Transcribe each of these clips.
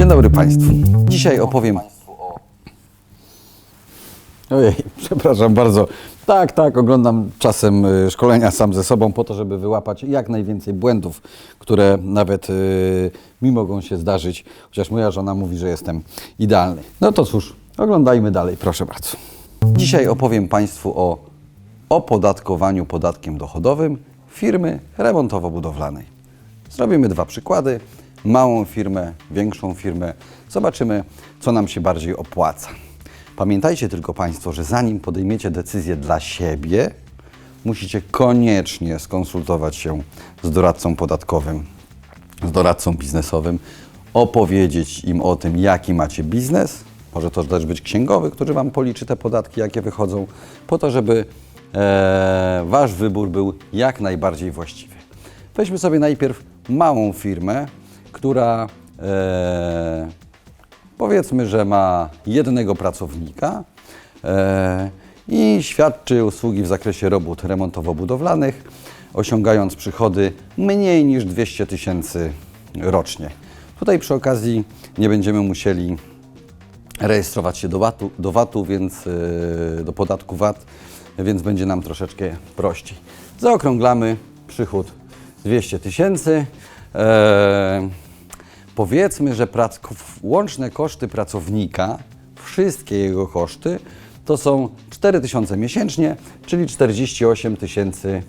Dzień dobry Państwu. Dzisiaj opowiem Państwu o... Ojej, przepraszam bardzo. Tak, tak, oglądam czasem y, szkolenia sam ze sobą po to, żeby wyłapać jak najwięcej błędów, które nawet y, mi mogą się zdarzyć, chociaż moja żona mówi, że jestem idealny. No to cóż, oglądajmy dalej, proszę bardzo. Dzisiaj opowiem Państwu o opodatkowaniu podatkiem dochodowym firmy remontowo-budowlanej. Zrobimy dwa przykłady. Małą firmę, większą firmę. Zobaczymy, co nam się bardziej opłaca. Pamiętajcie tylko Państwo, że zanim podejmiecie decyzję dla siebie, musicie koniecznie skonsultować się z doradcą podatkowym, z doradcą biznesowym, opowiedzieć im o tym, jaki macie biznes. Może to też być księgowy, który Wam policzy te podatki, jakie wychodzą, po to, żeby e, Wasz wybór był jak najbardziej właściwy. Weźmy sobie najpierw małą firmę, która e, powiedzmy, że ma jednego pracownika e, i świadczy usługi w zakresie robót remontowo-budowlanych, osiągając przychody mniej niż 200 tysięcy rocznie. Tutaj przy okazji nie będziemy musieli rejestrować się do VAT-u, do VAT-u więc yy, do podatku VAT, więc będzie nam troszeczkę prościej. Zaokrąglamy przychód 200 tysięcy. Eee, powiedzmy, że łączne koszty pracownika, wszystkie jego koszty, to są 4 tysiące miesięcznie, czyli 48 tysięcy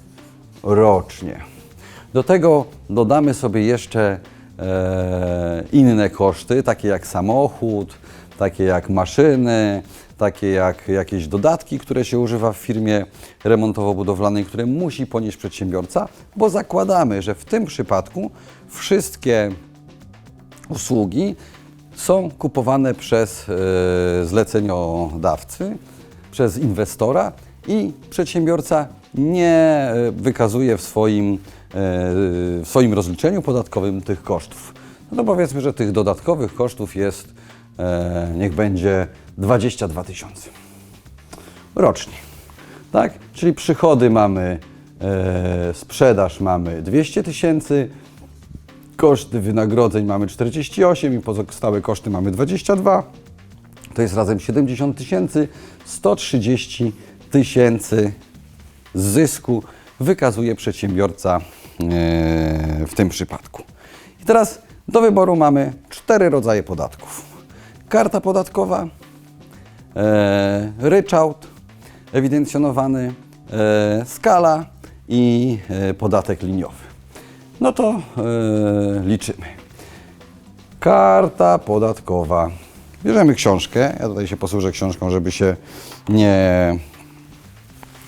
rocznie. Do tego dodamy sobie jeszcze e, inne koszty, takie jak samochód, takie jak maszyny, takie jak jakieś dodatki, które się używa w firmie remontowo-budowlanej, które musi ponieść przedsiębiorca, bo zakładamy, że w tym przypadku wszystkie usługi są kupowane przez e, zleceniodawcy, przez inwestora i przedsiębiorca nie e, wykazuje w swoim, e, w swoim rozliczeniu podatkowym tych kosztów. No powiedzmy, że tych dodatkowych kosztów jest, niech będzie 22 tysiące rocznie. Tak? Czyli przychody mamy, sprzedaż mamy 200 tysięcy, koszty wynagrodzeń mamy 48 i pozostałe koszty mamy 22. To jest razem 70 tysięcy, 130 tysięcy zysku wykazuje przedsiębiorca e, w tym przypadku. I teraz do wyboru mamy cztery rodzaje podatków. Karta podatkowa, e, ryczałt ewidencjonowany, e, skala i podatek liniowy. No to e, liczymy. Karta podatkowa. Bierzemy książkę. Ja tutaj się posłużę książką, żeby się nie,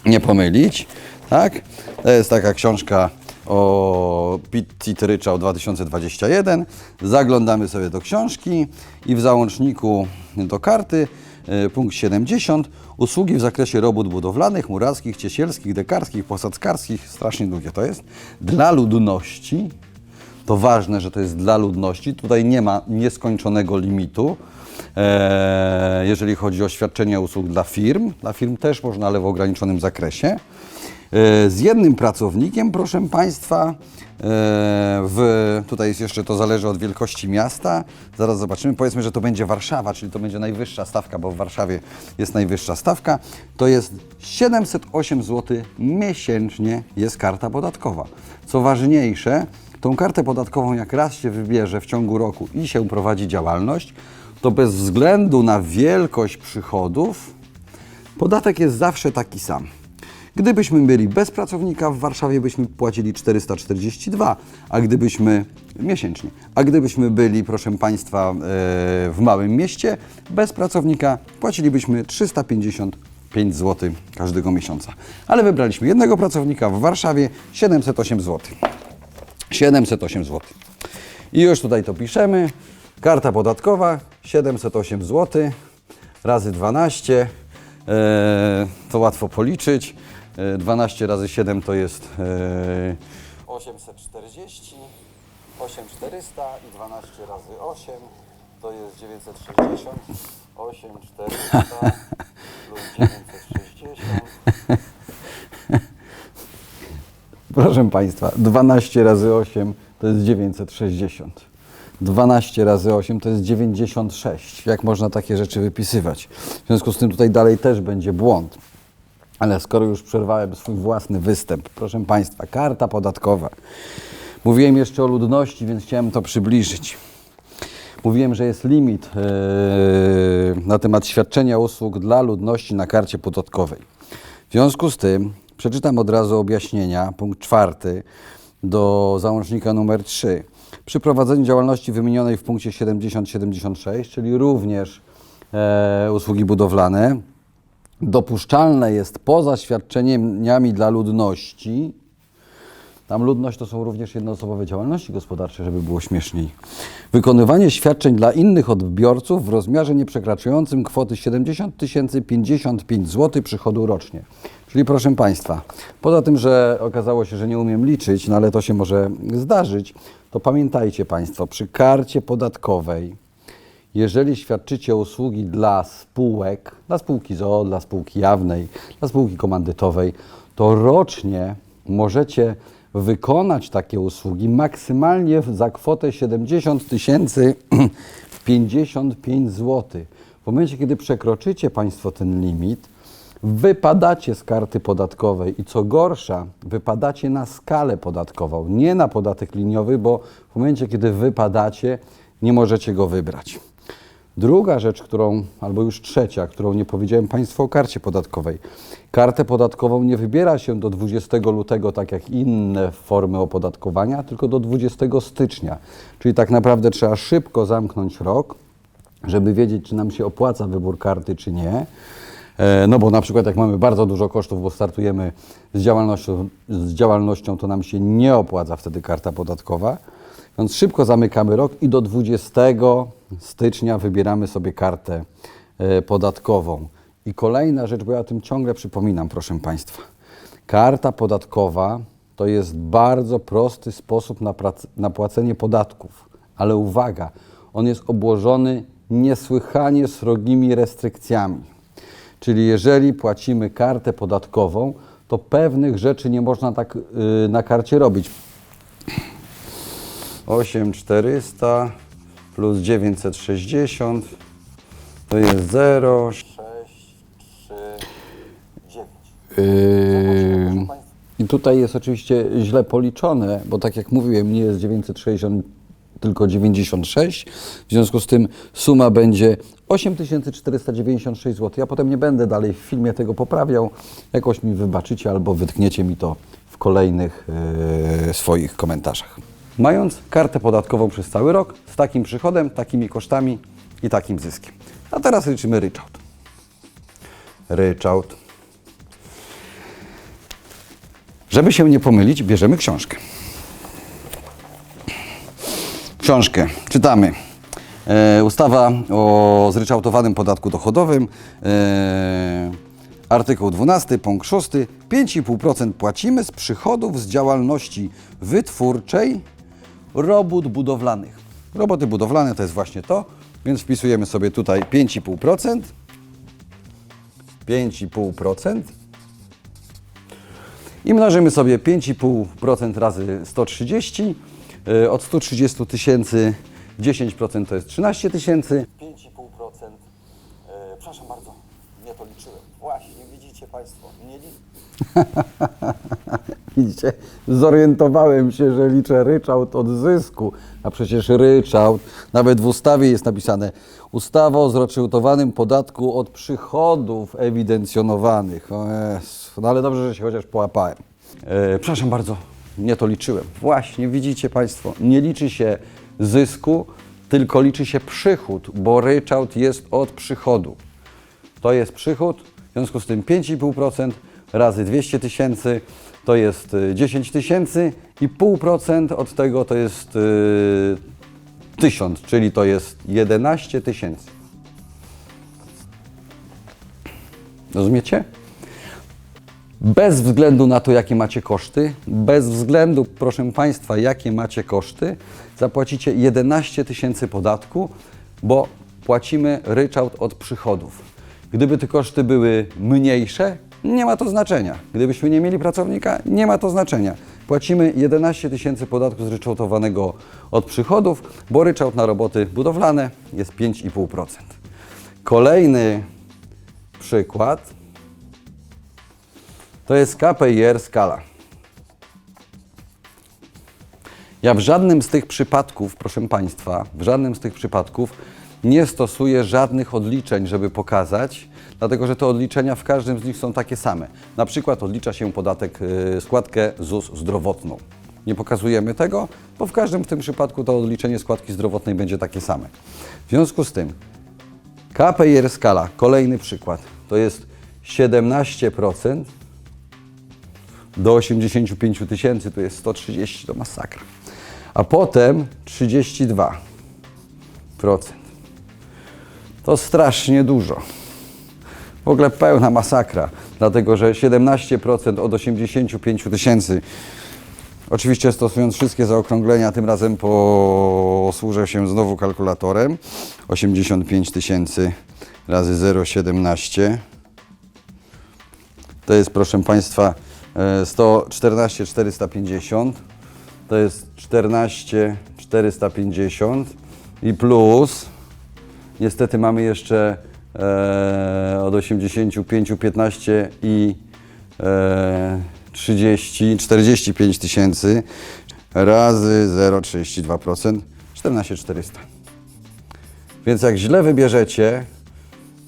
nie pomylić. Tak? To jest taka książka o PIT Ryczał 2021. Zaglądamy sobie do książki i w załączniku do karty punkt 70 usługi w zakresie robót budowlanych, murarskich, ciesielskich, dekarskich, posadzkarskich, strasznie długie to jest, dla ludności. To ważne, że to jest dla ludności. Tutaj nie ma nieskończonego limitu. E, jeżeli chodzi o świadczenie usług dla firm, dla firm też można, ale w ograniczonym zakresie. E, z jednym pracownikiem, proszę Państwa, e, w, tutaj jest jeszcze to zależy od wielkości miasta. Zaraz zobaczymy. Powiedzmy, że to będzie Warszawa, czyli to będzie najwyższa stawka, bo w Warszawie jest najwyższa stawka. To jest 708 zł miesięcznie jest karta podatkowa. Co ważniejsze, tą kartę podatkową jak raz się wybierze w ciągu roku i się prowadzi działalność, to bez względu na wielkość przychodów podatek jest zawsze taki sam. Gdybyśmy byli bez pracownika w Warszawie, byśmy płacili 442, a gdybyśmy miesięcznie, a gdybyśmy byli, proszę Państwa, e, w małym mieście bez pracownika, płacilibyśmy 355 zł każdego miesiąca. Ale wybraliśmy jednego pracownika w Warszawie 708 zł. 708 zł. I już tutaj to piszemy. Karta podatkowa 708 zł razy 12. E, to łatwo policzyć. E, 12 razy 7 to jest e, 840, 8400 i 12 razy 8 to jest 960. 8400 plus 960. Proszę Państwa, 12 razy 8 to jest 960. 12 razy 8 to jest 96. Jak można takie rzeczy wypisywać? W związku z tym tutaj dalej też będzie błąd. Ale skoro już przerwałem swój własny występ, proszę Państwa, karta podatkowa. Mówiłem jeszcze o ludności, więc chciałem to przybliżyć. Mówiłem, że jest limit e, na temat świadczenia usług dla ludności na karcie podatkowej. W związku z tym przeczytam od razu objaśnienia, punkt czwarty do załącznika numer 3. Przy prowadzeniu działalności wymienionej w punkcie 70-76, czyli również e, usługi budowlane, dopuszczalne jest poza świadczeniami dla ludności, tam ludność to są również jednoosobowe działalności gospodarcze, żeby było śmieszniej. Wykonywanie świadczeń dla innych odbiorców w rozmiarze nieprzekraczającym kwoty 70 tysięcy 55 zł przychodu rocznie. Czyli proszę Państwa, poza tym, że okazało się, że nie umiem liczyć, no ale to się może zdarzyć, to pamiętajcie Państwo, przy karcie podatkowej, jeżeli świadczycie usługi dla spółek, dla spółki ZOO, dla spółki jawnej, dla spółki komandytowej, to rocznie możecie wykonać takie usługi maksymalnie za kwotę 70 tysięcy 55 zł. W momencie, kiedy przekroczycie Państwo ten limit, wypadacie z karty podatkowej i co gorsza, wypadacie na skalę podatkową, nie na podatek liniowy, bo w momencie, kiedy wypadacie, nie możecie go wybrać. Druga rzecz, którą, albo już trzecia, którą nie powiedziałem Państwu o karcie podatkowej. Kartę podatkową nie wybiera się do 20 lutego, tak jak inne formy opodatkowania, tylko do 20 stycznia. Czyli tak naprawdę trzeba szybko zamknąć rok, żeby wiedzieć, czy nam się opłaca wybór karty, czy nie. E, No bo na przykład jak mamy bardzo dużo kosztów, bo startujemy z działalnością, z działalnością, to nam się nie opłaca wtedy karta podatkowa. Więc szybko zamykamy rok i do 20 stycznia wybieramy sobie kartę e, podatkową. I kolejna rzecz, bo ja o tym ciągle przypominam, proszę Państwa. Karta podatkowa to jest bardzo prosty sposób na, na płacenie podatków. Ale uwaga, on jest obłożony niesłychanie srogimi restrykcjami. Czyli jeżeli płacimy kartę podatkową, to pewnych rzeczy nie można tak y, na karcie robić. 8400 plus 960 to jest 0, 6, 3, 9. Yy, I tutaj jest oczywiście źle policzone, bo tak jak mówiłem, nie jest 960, tylko 96. W związku z tym suma będzie 8496 zł. Ja potem nie będę dalej w filmie tego poprawiał. Jakoś mi wybaczycie albo wytkniecie mi to w kolejnych yy, swoich komentarzach. Mając kartę podatkową przez cały rok, z takim przychodem, takimi kosztami i takim zyskiem. A teraz liczymy ryczałt. Ryczałt. Żeby się nie pomylić, bierzemy książkę. Książkę czytamy. E, ustawa o zryczałtowanym podatku dochodowym. E, artykuł 12, punkt 6. 5,5% płacimy z przychodów z działalności wytwórczej robót budowlanych. Roboty budowlane to jest właśnie to, więc wpisujemy sobie tutaj 5,5%. 5,5% i mnożymy sobie 5,5% razy 130. Y, Od 130 tysięcy 10% to jest 13 tysięcy. 5,5%. E, przepraszam bardzo, nie to liczyłem. Właśnie, widzicie Państwo, nie. Widzicie, zorientowałem się, że liczę ryczałt od zysku, a przecież ryczałt, nawet w ustawie jest napisane ustawa o zryczałtowanym podatku od przychodów ewidencjonowanych. O Jezu, no ale dobrze, że się chociaż połapałem. E, przepraszam bardzo, nie to liczyłem. Właśnie, widzicie Państwo, nie liczy się zysku, tylko liczy się przychód, bo ryczałt jest od przychodu. To jest przychód, w związku z tym 5,5% razy 200 tysięcy to jest y, 10 tysięcy i 0,5% od tego to jest y, 1000, czyli to jest 11 tysięcy. Rozumiecie? Bez względu na to, jakie macie koszty, bez względu, proszę Państwa, jakie macie koszty, zapłacicie 11 tysięcy podatku, bo płacimy ryczałt od przychodów. Gdyby te koszty były mniejsze, nie ma to znaczenia. Gdybyśmy nie mieli pracownika, nie ma to znaczenia. płacimy 11 tysięcy podatku zryczałtowanego od przychodów, bo ryczałt na roboty budowlane jest 5,5%. Kolejny przykład to jest KPIR skala. Ja w żadnym z tych przypadków, proszę Państwa, w żadnym z tych przypadków nie stosuję żadnych odliczeń, żeby pokazać, dlatego że te odliczenia w każdym z nich są takie same. Na przykład odlicza się podatek, y, składkę ZUS zdrowotną. Nie pokazujemy tego, bo w każdym w tym przypadku to odliczenie składki zdrowotnej będzie takie same. W związku z tym KPIR skala, kolejny przykład, to jest 17% do 85 tysięcy, to jest 130, to masakra. A potem 32%. To strasznie dużo. W ogóle pełna masakra, dlatego że 17% od 85 tysięcy. Oczywiście stosując wszystkie zaokrąglenia, tym razem posłużę się znowu kalkulatorem. 85 tysięcy razy 0,17 to jest, proszę Państwa, e, 114 450. To jest 14 450 i plus, niestety mamy jeszcze e, od 85 15 i e, 30, 45 tysięcy razy 0,32%, 14 400. Więc jak źle wybierzecie,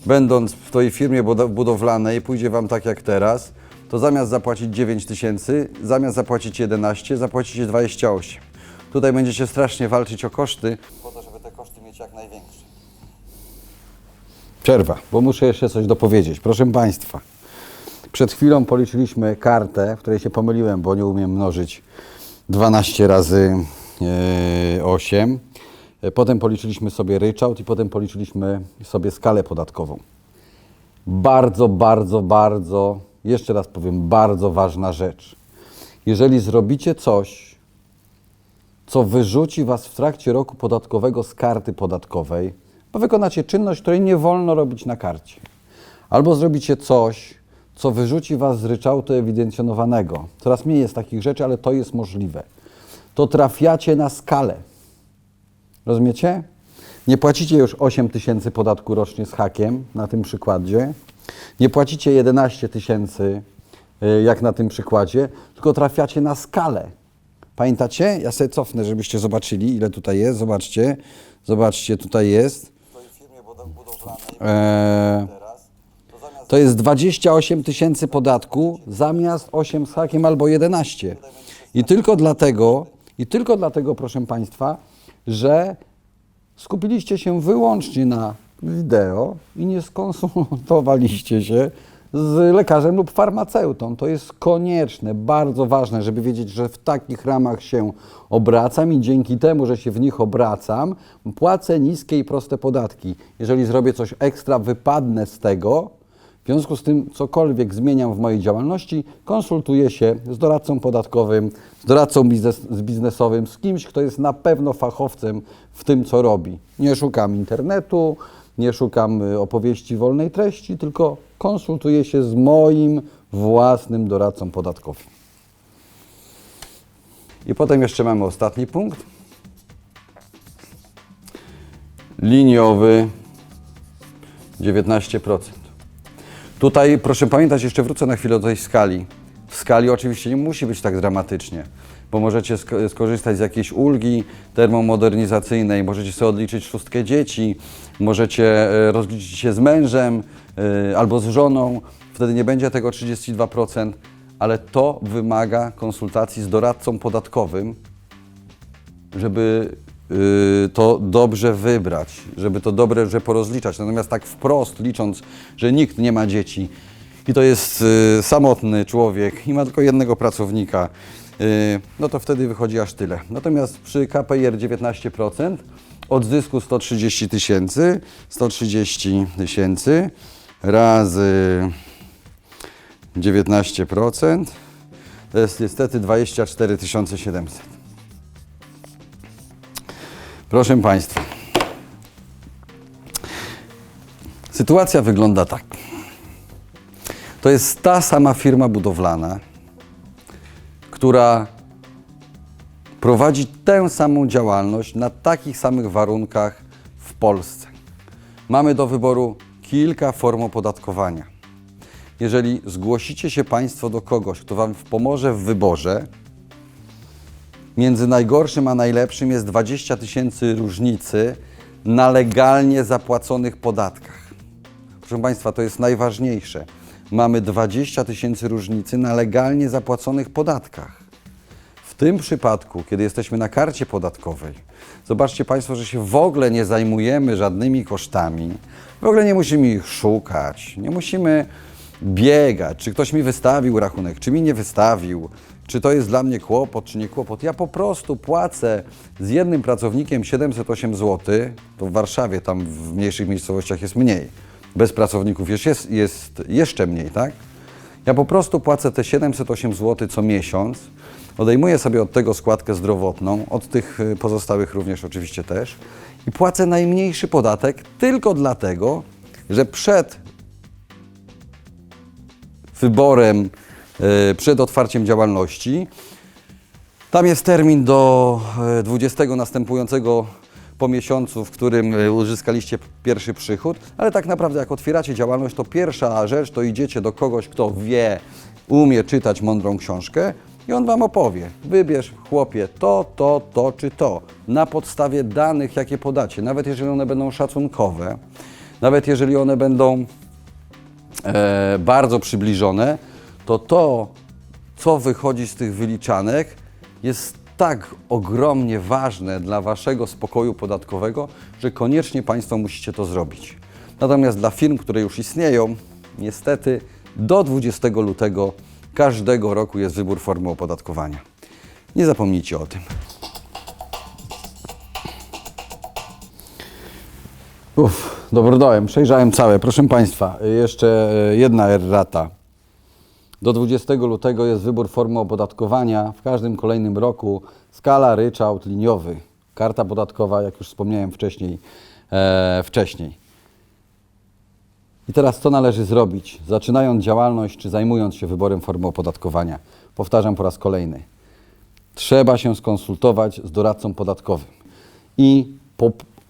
będąc w tej firmie budo- budowlanej, pójdzie Wam tak jak teraz, to zamiast zapłacić 9 tysięcy, zamiast zapłacić 11, zapłacicie 28. Tutaj będziecie strasznie walczyć o koszty. Po to, żeby te koszty mieć jak największe. Przerwa, bo muszę jeszcze coś dopowiedzieć. Proszę Państwa, przed chwilą policzyliśmy kartę, w której się pomyliłem, bo nie umiem mnożyć 12 razy e, 8. E, Potem policzyliśmy sobie ryczałt i potem policzyliśmy sobie skalę podatkową. Bardzo, bardzo, bardzo, jeszcze raz powiem, bardzo ważna rzecz. Jeżeli zrobicie coś, co wyrzuci Was w trakcie roku podatkowego z karty podatkowej, bo wykonacie czynność, której nie wolno robić na karcie. Albo zrobicie coś, co wyrzuci Was z ryczałtu ewidencjonowanego. Coraz mniej jest takich rzeczy, ale to jest możliwe. To trafiacie na skalę. Rozumiecie? Nie płacicie już 8 tysięcy podatku rocznie z hakiem, na tym przykładzie. Nie płacicie 11 tysięcy, y, jak na tym przykładzie, tylko trafiacie na skalę. Pamiętacie? Ja sobie cofnę, żebyście zobaczyli, ile tutaj jest. Zobaczcie. Zobaczcie, tutaj jest. Zamiast to jest 28 tysięcy podatku zamiast 8 z hakiem albo 11. I tylko dlatego, i tylko dlatego, proszę Państwa, że skupiliście się wyłącznie na wideo i nie skonsultowaliście się z lekarzem lub farmaceutą. To jest konieczne, bardzo ważne, żeby wiedzieć, że w takich ramach się obracam i dzięki temu, że się w nich obracam, płacę niskie i proste podatki. Jeżeli zrobię coś ekstra, wypadnę z tego, w związku z tym, cokolwiek zmieniam w mojej działalności, konsultuję się z doradcą podatkowym, z doradcą biznes, biznesowym, z kimś, kto jest na pewno fachowcem w tym, co robi. Nie szukam internetu, nie szukam y, opowieści wolnej treści, tylko konsultuję się z moim własnym doradcą podatkowym. I potem jeszcze mamy ostatni punkt. Liniowy 19%. Tutaj proszę pamiętać, jeszcze wrócę na chwilę do tej skali. W skali oczywiście nie musi być tak dramatycznie, bo możecie sk- skorzystać z jakiejś ulgi termomodernizacyjnej, możecie sobie odliczyć szóstkę dzieci, możecie e, rozliczyć się z mężem e, albo z żoną, wtedy nie będzie tego 32%, ale to wymaga konsultacji z doradcą podatkowym, żeby y, to dobrze wybrać, żeby to dobrze porozliczać. Natomiast tak wprost licząc, że nikt nie ma dzieci i to jest samotny człowiek i ma tylko jednego pracownika, no to wtedy wychodzi aż tyle. Natomiast przy KPIR 19% od zysku 130 tysięcy, 130 tysięcy razy 19% to jest niestety 24 700. Proszę Państwa, sytuacja wygląda tak. To jest ta sama firma budowlana, która prowadzić tę samą działalność na takich samych warunkach w Polsce. Mamy do wyboru kilka form opodatkowania. Jeżeli zgłosicie się Państwo do kogoś, kto Wam pomoże w wyborze, między najgorszym a najlepszym jest 20 tysięcy różnicy na legalnie zapłaconych podatkach. Proszę Państwa, to jest najważniejsze. Mamy 20 tysięcy różnicy na legalnie zapłaconych podatkach. W tym przypadku, kiedy jesteśmy na karcie podatkowej, zobaczcie Państwo, że się w ogóle nie zajmujemy żadnymi kosztami, w ogóle nie musimy ich szukać, nie musimy biegać, czy ktoś mi wystawił rachunek, czy mi nie wystawił, czy to jest dla mnie kłopot, czy nie kłopot. Ja po prostu płacę z jednym pracownikiem 708 zł, to w Warszawie, tam w mniejszych miejscowościach jest mniej. Bez pracowników jest, jest, jest jeszcze mniej, tak? Ja po prostu płacę te 708 zł co miesiąc, odejmuję sobie od tego składkę zdrowotną, od tych y, pozostałych również oczywiście też i płacę najmniejszy podatek tylko dlatego, że przed wyborem, y, przed otwarciem działalności tam jest termin do e, 20 następującego po miesiącu, w którym e, uzyskaliście pierwszy przychód, ale tak naprawdę jak otwieracie działalność, to pierwsza rzecz to idziecie do kogoś, kto wie, umie czytać mądrą książkę i on Wam opowie. Wybierz, chłopie, to, to, to czy to. Na podstawie danych, jakie podacie, nawet jeżeli one będą szacunkowe, nawet jeżeli one będą e, bardzo przybliżone, to to, co wychodzi z tych wyliczanek, jest tak ogromnie ważne dla Waszego spokoju podatkowego, że koniecznie Państwo musicie to zrobić. Natomiast dla firm, które już istnieją, niestety do 20 lutego każdego roku jest wybór formy opodatkowania. Nie zapomnijcie o tym. Uff, dobrodołem, przejrzałem całe. Proszę Państwa, jeszcze e, jedna errata. Do 20 lutego jest wybór formy opodatkowania. W każdym kolejnym roku skala ryczałt liniowy. Karta podatkowa, jak już wspomniałem wcześniej. E, wcześniej. I teraz co należy zrobić, zaczynając działalność czy zajmując się wyborem formy opodatkowania? Powtarzam po raz kolejny. Trzeba się skonsultować z doradcą podatkowym i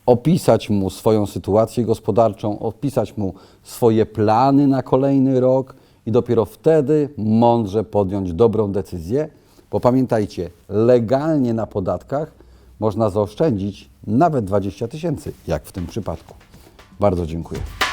opisać mu swoją sytuację gospodarczą, opisać mu swoje plany na kolejny rok i dopiero wtedy mądrze podjąć dobrą decyzję, bo pamiętajcie, legalnie na podatkach można zaoszczędzić nawet 20 tysięcy, jak w tym przypadku. Bardzo dziękuję.